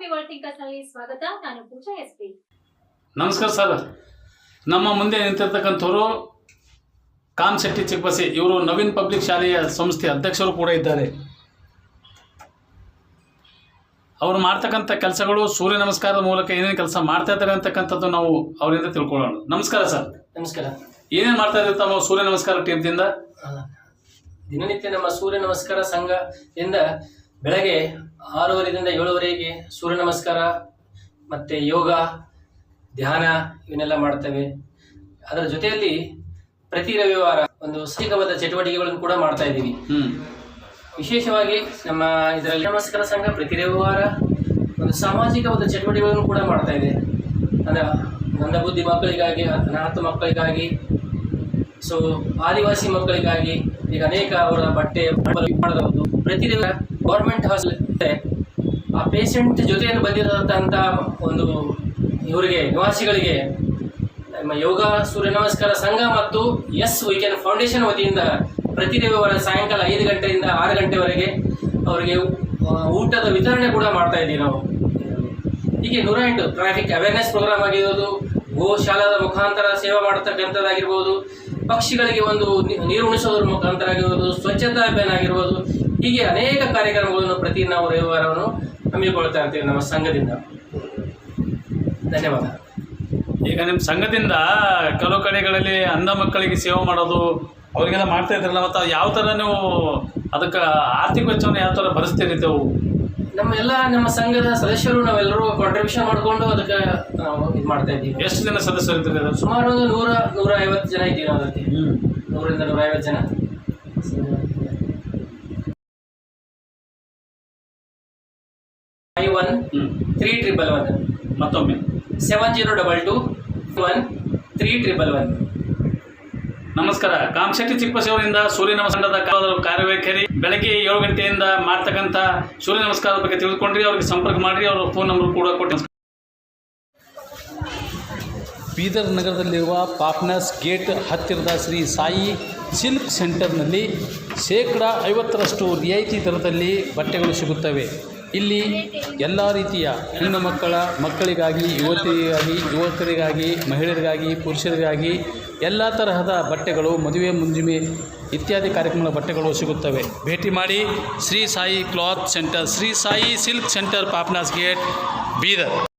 Movie ವರ್ಲ್ಡ್ನಲ್ಲಿ ಸ್ವಾಗತ. ನಾನು ಪೂಜಾ ಎಸ್ ಪಿ ನಮಸ್ಕಾರ ಸರ್. ನಮ್ಮ ಮುಂದೆ ನಿಂತಿರ್ತಕ್ಕಂಥವ್ರು ಕಾಮ್ ಶೆಟ್ಟಿ ಚಿಕ್ಕಬಸಿ. ಇವರು ನವೀನ್ ಪಬ್ಲಿಕ್ ಶಾಲೆಯ ಸಂಸ್ಥೆ ಅಧ್ಯಕ್ಷರು ಕೂಡ ಇದ್ದಾರೆ. ಅವರು ಮಾಡ್ತಕ್ಕಂಥ ಕೆಲಸಗಳು ಸೂರ್ಯ ನಮಸ್ಕಾರದ ಮೂಲಕ ಏನೇನು ಕೆಲಸ ಮಾಡ್ತಾ ಇದ್ದಾರೆ ಅಂತಕ್ಕಂಥದ್ದು ನಾವು ಅವರಿಂದ ತಿಳ್ಕೊಳ್ಳೋಣ. ನಮಸ್ಕಾರ ಸರ್. ನಮಸ್ಕಾರ. ಏನೇನು ಮಾಡ್ತಾ ಇದ್ದೀವಿ ತಮ್ಮ ಸೂರ್ಯ ನಮಸ್ಕಾರ ಟೀಮ್ದಿಂದ ದಿನನಿತ್ಯ ನಮ್ಮ ಸೂರ್ಯ ನಮಸ್ಕಾರ ಸಂಘದಿಂದ ಬೆಳಗ್ಗೆ ಆರೂವರೆಯಿಂದ ಏಳುವರೆಗೆ ಸೂರ್ಯ ನಮಸ್ಕಾರ ಮತ್ತೆ ಯೋಗ ಧ್ಯಾನ ಇವನ್ನೆಲ್ಲ ಮಾಡ್ತೇವೆ. ಅದರ ಜೊತೆಯಲ್ಲಿ ಪ್ರತಿ ರವಿವಾರ ಒಂದು ಸಾಂಘಿಕವಾದ ಚಟುವಟಿಕೆಗಳನ್ನು ಕೂಡ ಮಾಡ್ತಾ ಇದ್ದೀವಿ. ವಿಶೇಷವಾಗಿ ನಮ್ಮ ಇದರಲ್ಲಿ ನಮಸ್ಕಾರ ಸಂಘ ಪ್ರತಿ ರವಿವಾರ ಒಂದು ಸಾಮಾಜಿಕವಾದ ಚಟುವಟಿಕೆಗಳನ್ನು ಕೂಡ ಮಾಡ್ತಾ ಇದೆ. ಅಂದ್ರೆ ನನ್ನ ಬುದ್ಧಿ ಮಕ್ಕಳಿಗಾಗಿ ಅನಾಥ ಮಕ್ಕಳಿಗಾಗಿ ಸೊ ಆದಿವಾಸಿ ಮಕ್ಕಳಿಗಾಗಿ ಈಗ ಅನೇಕ ಅವರ ಬಟ್ಟೆ ಮಾಡಬಹುದು ಪ್ರತಿ ಗೌರ್ಮೆಂಟ್ ಹಾಸ್ಪಿಟಲ್ ಆ ಪೇಷಂಟ್ ಜೊತೆಯಲ್ಲಿ ಬಂದಿರತಕ್ಕಂಥ ಒಂದು ಇವರಿಗೆ, ನಿವಾಸಿಗಳಿಗೆ ನಮ್ಮ ಯೋಗ ಸೂರ್ಯ ನಮಸ್ಕಾರ ಸಂಘ ಮತ್ತು ಎಸ್ ವೀಕೆಂಡ್ ಫೌಂಡೇಶನ್ ವತಿಯಿಂದ ಪ್ರತಿ ರವಿವಾರ ಸಾಯಂಕಾಲ ಐದು ಗಂಟೆಯಿಂದ ಆರು ಗಂಟೆವರೆಗೆ ಅವರಿಗೆ ಊಟದ ವಿತರಣೆ ಕೂಡ ಮಾಡ್ತಾ ಇದ್ದೀವಿ ನಾವು. ಹೀಗೆ ನೂರ ಎಂಟು ಟ್ರಾಫಿಕ್ ಅವೇರ್ನೆಸ್ ಪ್ರೋಗ್ರಾಮ್ ಆಗಿರ್ಬೋದು, ಗೋಶಾಲಾದ ಮುಖಾಂತರ ಸೇವೆ ಮಾಡತಕ್ಕಂಥದ್ದಾಗಿರ್ಬೋದು, ಪಕ್ಷಿಗಳಿಗೆ ಒಂದು ನೀರು ಉಣಿಸೋದ್ರ ಮುಖಾಂತರ ಆಗಿರ್ಬೋದು ಸ್ವಚ್ಛತಾ ಅಭಿಯಾನ ಆಗಿರ್ಬೋದು ಹೀಗೆ ಅನೇಕ ಕಾರ್ಯಕ್ರಮಗಳನ್ನು ಪ್ರತಿ ನಾವು ರವಿವಾರವನ್ನು ಹಮ್ಮಿಕೊಳ್ತಾ ಇರ್ತೀವಿ ನಮ್ಮ ಸಂಘದಿಂದ. ಧನ್ಯವಾದ. ಈಗ ನಿಮ್ಮ ಸಂಘದಿಂದ ಕೆಲವು ಕಡೆಗಳಲ್ಲಿ ಅಂಧ ಮಕ್ಕಳಿಗೆ ಸೇವೆ ಮಾಡೋದು ಅವರಿಗೆಲ್ಲ ಮಾಡ್ತಾ ಇದ್ರಲ್ಲ ಮತ್ತು ಯಾವ ಥರ ನೀವು ಅದಕ್ಕೆ ಆರ್ಥಿಕ ವೆಚ್ಚವನ್ನು ಯಾವ ಥರ ಭರಿಸ್ತೀರಿ ತಾವು ನಮ್ಮ ಎಲ್ಲ ನಮ್ಮ ಸಂಘದ ಸದಸ್ಯರು ನಾವೆಲ್ಲರೂ ಕಾಂಟ್ರಿಬ್ಯೂಷನ್ ಮಾಡಿಕೊಂಡು ಅದಕ್ಕೆ ನಾವು ಇದು ಮಾಡ್ತಾ ಇದ್ದೀವಿ. ಎಷ್ಟು ಜನ ಸದಸ್ಯರು ಇರ್ತೀರಿ ಅದು ಸುಮಾರು ಒಂದು ನೂರ ನೂರ ಐವತ್ತು ಜನ ಇದ್ದೀವಿ ನಾವು ಅದಕ್ಕೆ. ನೂರಿಂದ ನೂರ ಐವತ್ತು ಜನ. Five one three triple one ಮತ್ತೊಮ್ಮೆ. Seven zero double two one three triple one ನಮಸ್ಕಾರ. ಕಾಮಶೆಟ್ಟಿ ಚಿಕ್ಕ ಅವರಿಂದ ಸೂರ್ಯ ನಮಸ್ಕಾರದ ಕಾರ್ಯವೈಖರಿ ಬೆಳಗ್ಗೆ ಏಳು ಗಂಟೆಯಿಂದ ಮಾಡ್ತಕ್ಕಂಥ ಸೂರ್ಯ ನಮಸ್ಕಾರದ ಬಗ್ಗೆ ತಿಳಿದುಕೊಂಡ್ರಿ, ಅವ್ರಿಗೆ ಸಂಪರ್ಕ ಮಾಡಿರಿ, ಅವರ ಫೋನ್ ನಂಬರ್ ಕೂಡ ಕೊಟ್ಟು ಬೀದರ್ ನಗರದಲ್ಲಿರುವ ಪಾಪ್ನಸ್ ಗೇಟ್ ಹತ್ತಿರದ ಶ್ರೀ ಸಾಯಿ ಸಿಲ್ಕ್ ಸೆಂಟರ್ನಲ್ಲಿ ಶೇಕಡ ಐವತ್ತರಷ್ಟು ರಿಯಾಯಿತಿ ದರದಲ್ಲಿ ಬಟ್ಟೆಗಳು ಸಿಗುತ್ತವೆ. ಇಲ್ಲಿ ಎಲ್ಲ ರೀತಿಯ ಹೆಣ್ಣು ಮಕ್ಕಳ ಮಕ್ಕಳಿಗಾಗಿ, ಯುವತಿಯರಿಗಾಗಿ, ಯುವಕರಿಗಾಗಿ, ಮಹಿಳೆಯರಿಗಾಗಿ, ಪುರುಷರಿಗಾಗಿ ಎಲ್ಲ ತರಹದ ಬಟ್ಟೆಗಳು, ಮದುವೆ ಮುಂಜುಮೆ ಇತ್ಯಾದಿ ಕಾರ್ಯಕ್ರಮಗಳ ಬಟ್ಟೆಗಳು ಸಿಗುತ್ತವೆ. ಭೇಟಿ ಮಾಡಿ Shri Sai cloth centre, Shri Sai silk centre, Papnas gate, Bidar.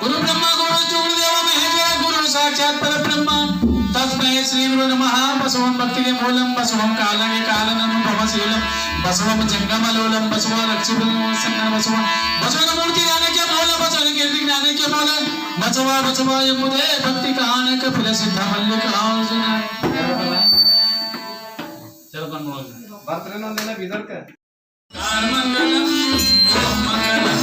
गुरु ब्रह्मा गुरु गुरुदेव महेश्वर गुरु साक्षात परब्रह्म तस्मै श्री गुरु नमः बसवं भक्तिगे मूलं बसवं कालगे कालनं भवशीलं बसवं जंगमलोलं बसव रक्षितं सन्न बसव बसवन मूर्ति ज्ञानके मूल बसवन कीर्ति ज्ञानके मूल बसवा बसवा यमुदे भक्ति कानक फल सिद्ध मल्लिक आर्जुन ಬರ್ತ್ರೇನೋ ಒಂದಿನ ಬೀದರ್ಕ कार मंगलम ओम मंगलम